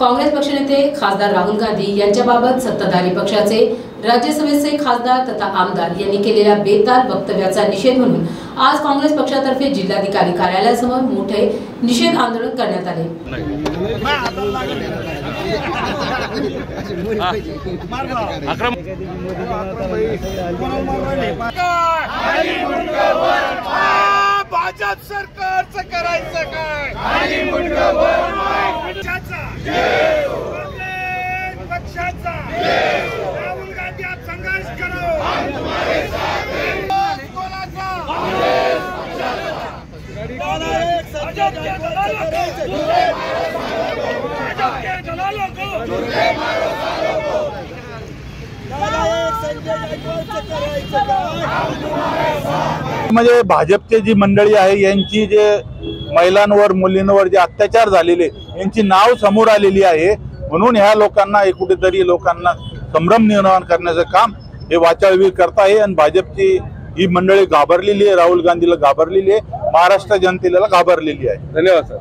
काँग्रेस पक्षनेते खासदार राहुल गांधी यांच्याबाबत सत्ताधारी पक्षाचे राज्यसभेचे खासदार तथा आमदार यांनी केलेल्या बेताल वक्तव्याचा निषेध म्हणून आज काँग्रेस पक्षातर्फे जिल्हाधिकारी कार्यालयासमोर मोठे निषेध आंदोलन करण्यात आले. भाजप सरकारचं करायचं काय पक्षाचा काँग्रेस पक्षाचा राहुल गांधी आज संघर्ष करो कोणाचा? भाजप के दलालों को भाजप के दलालों को म्हणजे भाजपचे जी मंडळी आहे यांची जे महिलांवर मुलींवर जे अत्याचार झालेले यांची नाव समोर आलेली आहे. म्हणून ह्या लोकांना कुठेतरी लोकांना संभ्रम निर्माण करण्याचं काम हे वाचाळवी करता आहे आणि भाजपची ही मंडळी घाबरलेली आहे राहुल गांधीला घाबरलेली आहे महाराष्ट्र जनतेला घाबरलेली आहे. धन्यवाद सर.